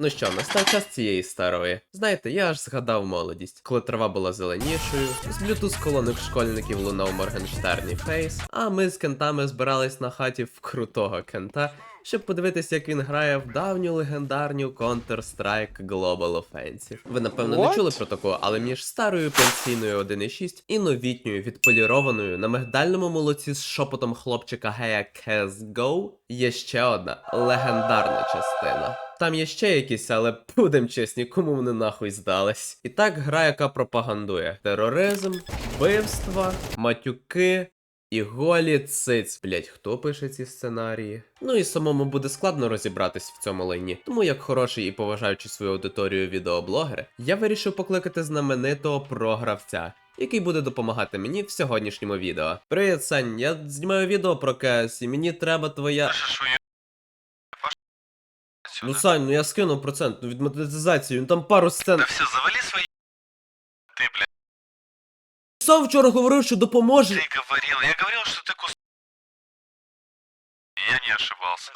Ну що, настав час цієї старої. Знаєте, я аж згадав молодість, коли трава була зеленішою, з блютуз колонок школьників лунав Моргенштерн і Фейс, а ми з кентами збирались на хаті в крутого кента, щоб подивитись, як він грає в давню легендарню Counter-Strike Global Offensive. Ви напевно не чули про таку, але між старою пенсійною 1.6 і новітньою відполірованою на мигдальному молоці з шепотом хлопчика гея CSGO є ще одна легендарна частина. Там є ще якісь, але будем чесні, кому вони нахуй здались. І так гра, яка пропагандує тероризм, вбивства, матюки. І голі циць, блять, хто пише ці сценарії? Ну і самому буде складно розібратись в цьому лайні. Тому як хороший і поважаючи свою аудиторію відеоблогер, я вирішив покликати знаменитого програвця, який буде допомагати мені в сьогоднішньому відео. Привіт, Сань, я знімаю відео про КС, і мені треба твоя Ну, Сань, ну я скинув процент ну, від монетизації, ну там пару сцен. Да все, завали свои... Ты, блядь, Сам вчора говорив, що допоможе. ты говорил. Я говорил, что ты кус... Я не ошибался.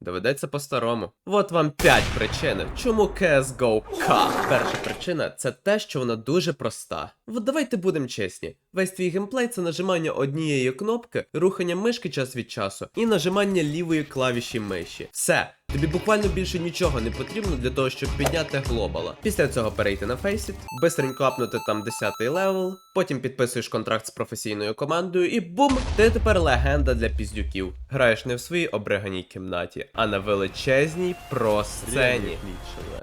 Доведеться по-старому. От вам 5 причин, чому CSGO К. Перша причина це те, що вона дуже проста. От давайте будемо чесні. Весь твій геймплей це нажимання однієї кнопки, рухання мишки час від часу і нажимання лівої клавіші миші. Все. Тобі буквально більше нічого не потрібно для того, щоб підняти глобала. Після цього перейти на Faceit, бистренько апнути там 10-й левел, потім підписуєш контракт з професійною командою, і бум! Ти тепер легенда для піздюків. Граєш не в своїй обриганій кімнаті, а на величезній про-сцені.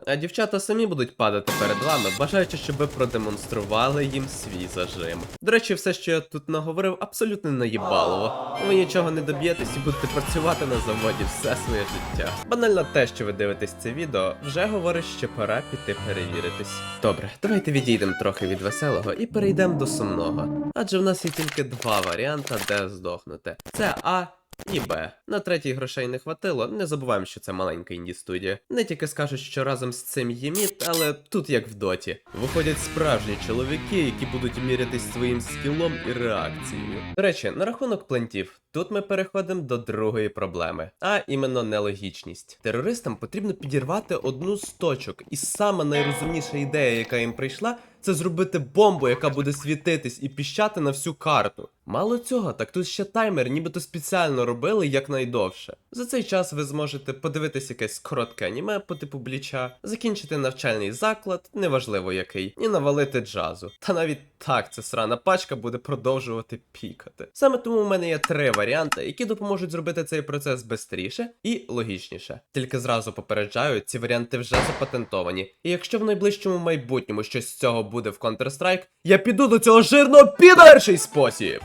А дівчата самі будуть падати перед вами, бажаючи, щоб ви продемонстрували їм свій зажим. До речі, все, що я тут наговорив, абсолютно наїбалово. Ви нічого не доб'єтесь і будете працювати на заводі все своє життя. Банально те, що ви дивитесь це відео, вже говорить, що пора піти перевіритись. Добре, давайте відійдемо трохи від веселого і перейдемо до сумного. Адже в нас є тільки два варіанти, де здохнути: це А. І. На третій грошей не хватило. Не забуваємо, що це маленька інді студія. Не тільки скажуть, що разом з цим є міт, але тут як в доті. Виходять справжні чоловіки, які будуть мірятись своїм скілом і реакцією. До речі, на рахунок плентів. Тут ми переходимо до другої проблеми, а іменно нелогічність. Терористам потрібно підірвати одну з точок, і сама найрозумніша ідея, яка їм прийшла, це зробити бомбу, яка буде світитись і піщати на всю карту. Мало цього, так тут ще таймер, нібито спеціально робили якнайдовше. За цей час ви зможете подивитись якесь коротке аніме по типу бліча, закінчити навчальний заклад, неважливо який, і навалити джазу. Та навіть так ця срана пачка буде продовжувати пікати. Саме тому у мене є три варіанти, які допоможуть зробити цей процес бистріше і логічніше. Тільки зразу попереджаю, ці варіанти вже запатентовані. І якщо в найближчому майбутньому щось з цього буде в Counter-Strike, я піду до цього жирно під перший спосіб.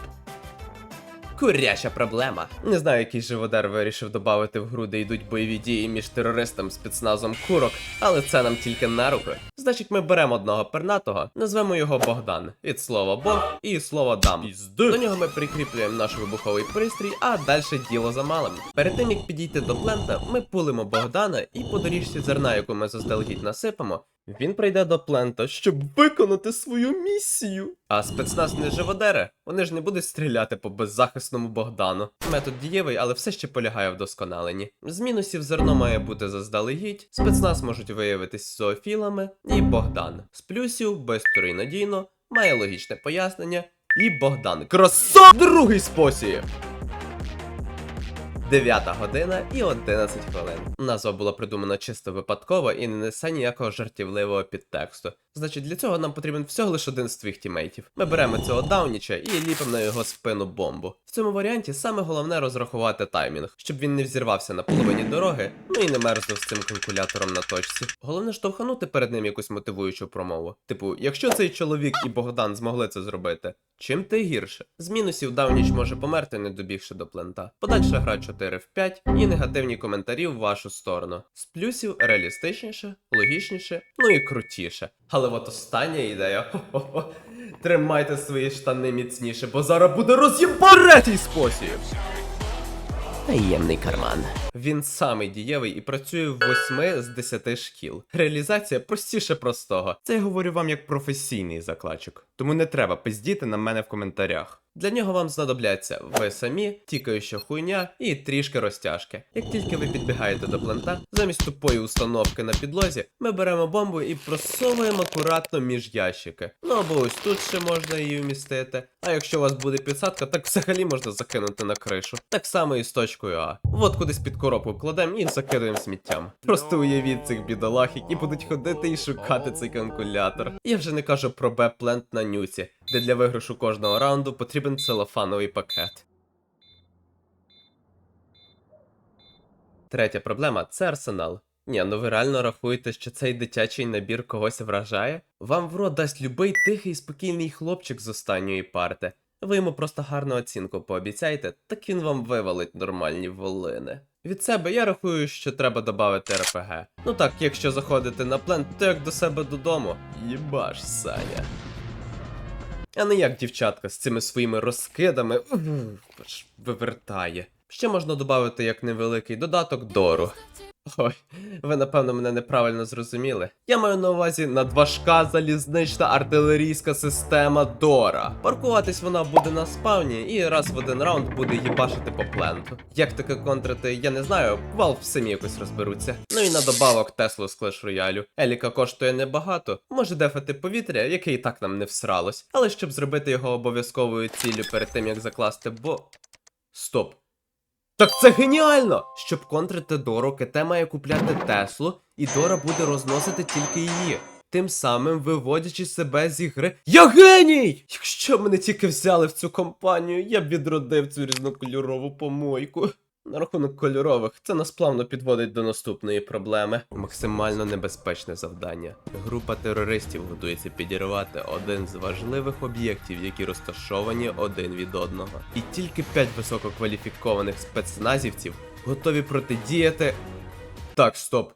Куряча проблема. Не знаю, який живодар вирішив додати в гру, де йдуть бойові дії між терористом спецназом курок, але це нам тільки на руки. Значить, ми беремо одного пернатого, назвемо його Богдан. Від слова Бог і слова дам. До нього ми прикріплюємо наш вибуховий пристрій, а далі діло за малим. Перед тим як підійти до плента, ми пулимо Богдана і по доріжці зерна, яку ми заздалегідь насипемо, він прийде до плента, щоб виконати свою місію. А спецназ не живодере, вони ж не будуть стріляти по беззахисному Богдану. Метод дієвий, але все ще полягає в досконаленні. З мінусів зерно має бути заздалегідь, спецназ можуть виявитись зоофілами і Богдан. З плюсів і надійно, має логічне пояснення. І Богдан. Красав! Другий спосіб! 9 година і 11 хвилин. Назва була придумана чисто випадково і не несе ніякого жартівливого підтексту. Значить, для цього нам потрібен всього лише один з твоїх тімейтів. Ми беремо цього дауніча і ліпимо на його спину бомбу. В цьому варіанті саме головне розрахувати таймінг, щоб він не взірвався на половині дороги, ну і не мерзнув з цим калькулятором на точці. Головне штовханути перед ним якусь мотивуючу промову. Типу, якщо цей чоловік і Богдан змогли це зробити, чим ти гірше? З мінусів Дауніч може померти, не добігши до плента. Подальша гра 4 в 5 і негативні коментарі в вашу сторону. З плюсів реалістичніше, логічніше, ну і крутіше. Але от остання ідея. Тримайте свої штани міцніше, бо зараз буде роз'єбаретий спосіб. Таємний карман. Він самий дієвий і працює в 8 з 10 шкіл. Реалізація простіше простого. Це я говорю вам як професійний закладчик. Тому не треба пиздіти на мене в коментарях. Для нього вам знадобляться ви самі, тікаюча хуйня і трішки розтяжки. Як тільки ви підбігаєте до плента, замість тупої установки на підлозі, ми беремо бомбу і просовуємо акуратно між ящики. Ну або ось тут ще можна її вмістити. А якщо у вас буде підсадка, так взагалі можна закинути на кришу. Так само і з точкою А. От кудись під коробку кладемо і закидаємо сміттям. Просто уявіть цих бідолах, які будуть ходити і шукати цей калькулятор. Я вже не кажу про Б-плент на нюці, де для виграшу кожного раунду потрібен целофановий пакет. Третя проблема це арсенал. Ні, ну ви реально рахуєте, що цей дитячий набір когось вражає? Вам в рот дасть любий тихий спокійний хлопчик з останньої парти. Ви йому просто гарну оцінку пообіцяйте, так він вам вивалить нормальні волини. Від себе я рахую, що треба додати РПГ. Ну так, якщо заходити на плент, то як до себе додому. Єбаш, Саня. А не як дівчатка з цими своїми розкидами вивертає. Ще можна додати як невеликий додаток Дору. Ой, ви напевно мене неправильно зрозуміли. Я маю на увазі надважка залізнична артилерійська система Дора. Паркуватись вона буде на спавні і раз в один раунд буде їбашити по пленту. Як таке контрити, я не знаю, Valve самі якось розберуться. Ну і на добавок Теслу з Clash Royale. Еліка коштує небагато, може дефати повітря, яке і так нам не всралось. Але щоб зробити його обов'язковою ціллю перед тим як закласти бо. Стоп. Так це геніально! Щоб контрити Дору, КТ має купляти Теслу, і Дора буде розносити тільки її. Тим самим виводячи себе з ігри. Я геній! Якщо мене тільки взяли в цю компанію, я б відродив цю різнокольорову помойку. На рахунок кольорових, це нас плавно підводить до наступної проблеми. Максимально небезпечне завдання. Група терористів готується підірвати один з важливих об'єктів, які розташовані один від одного. І тільки п'ять висококваліфікованих спецназівців готові протидіяти. Так, стоп.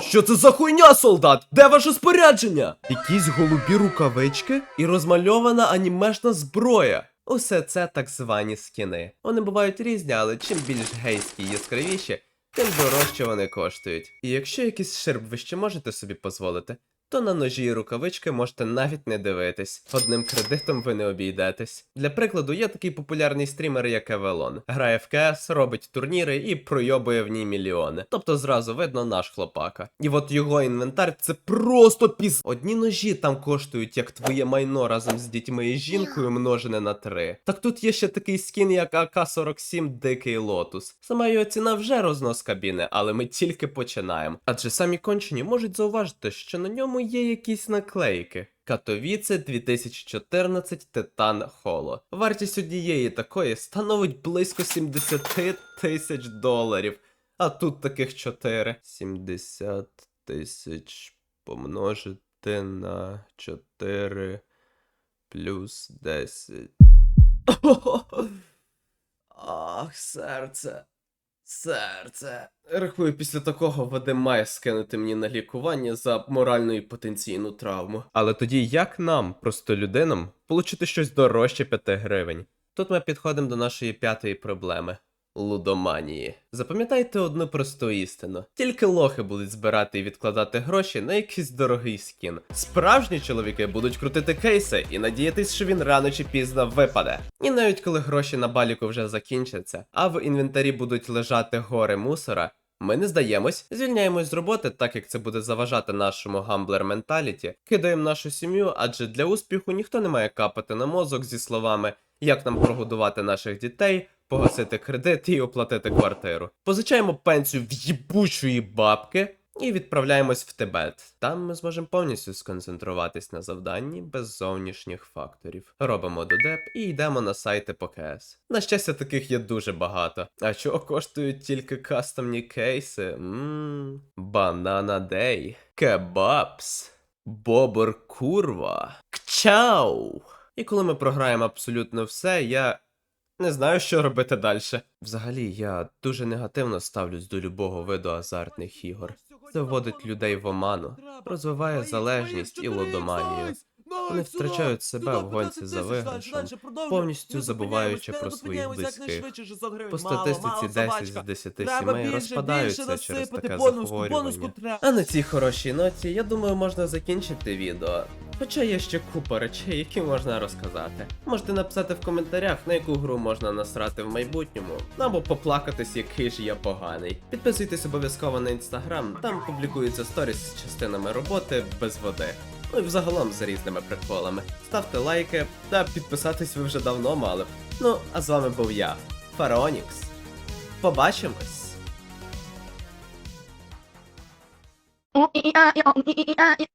Що це за хуйня, солдат? Де ваше спорядження? Якісь голубі рукавички і розмальована анімешна зброя. Усе це так звані скіни. Вони бувають різні, але чим більш гейські і яскравіші, тим дорожче вони коштують. І якщо якийсь ширп ви ще можете собі дозволити, то на ножі і рукавички можете навіть не дивитись. Одним кредитом ви не обійдетесь. Для прикладу, є такий популярний стрімер, як Евелон. Грає в КС, робить турніри і пройобує в ній мільйони. Тобто зразу видно наш хлопака. І от його інвентар це просто піз. Одні ножі там коштують, як твоє майно разом з дітьми і жінкою множене на три. Так тут є ще такий скін, як АК-47 Дикий Лотус. Сама його ціна вже рознос кабіни, але ми тільки починаємо. Адже самі кончені можуть зауважити, що на ньому є якісь наклейки. Катовіце 2014 Титан Холо. Вартість однієї такої становить близько 70 тисяч доларів. А тут таких 4. 70 тисяч помножити на 4 плюс 10. Ах, серце. Серце. Рахую, після такого Вадим має скинути мені на лікування за моральну і потенційну травму. Але тоді як нам, просто людинам, получити щось дорожче 5 гривень? Тут ми підходимо до нашої п'ятої проблеми. Лудоманії. Запам'ятайте одну просту істину: тільки лохи будуть збирати і відкладати гроші на якийсь дорогий скін. Справжні чоловіки будуть крутити кейси і надіятись, що він рано чи пізно випаде. І навіть коли гроші на баліку вже закінчаться, а в інвентарі будуть лежати гори мусора. Ми не здаємось, звільняємось з роботи, так як це буде заважати нашому гамблер менталіті, кидаємо нашу сім'ю, адже для успіху ніхто не має капати на мозок зі словами, як нам прогодувати наших дітей, погасити кредит і оплатити квартиру. Позичаємо пенсію в їбучої бабки. І відправляємось в Тибет. Там ми зможемо повністю сконцентруватись на завданні без зовнішніх факторів. Робимо додеп і йдемо на сайти по КС. На щастя, таких є дуже багато. А чого коштують тільки кастомні кейси? Ммм. Банана Дей. Кебабс. Бобер курва. Кчау. І коли ми програємо абсолютно все, я не знаю, що робити далі. Взагалі, я дуже негативно ставлюсь до любого виду азартних ігор. Це вводить людей в оману, розвиває залежність і лудоманію. Вони втрачають себе в гонці за виграшем, повністю забуваючи про своїх близьких. По статистиці 10 з 10 сімей розпадаються через таке захворювання. А на цій хорошій ноті, я думаю, можна закінчити відео. Хоча є ще купа речей, які можна розказати. Можете написати в коментарях, на яку гру можна насрати в майбутньому, або поплакатись, який ж я поганий. Підписуйтесь обов'язково на інстаграм, там публікуються сторіс з частинами роботи без води. Ну і взагалом з різними приколами. Ставте лайки та підписатись ви вже давно мали б. Ну, а з вами був я, Фаронікс. Побачимось! Mm, mm, mm, ah, yeah, mm, mm, mm, ah, yeah.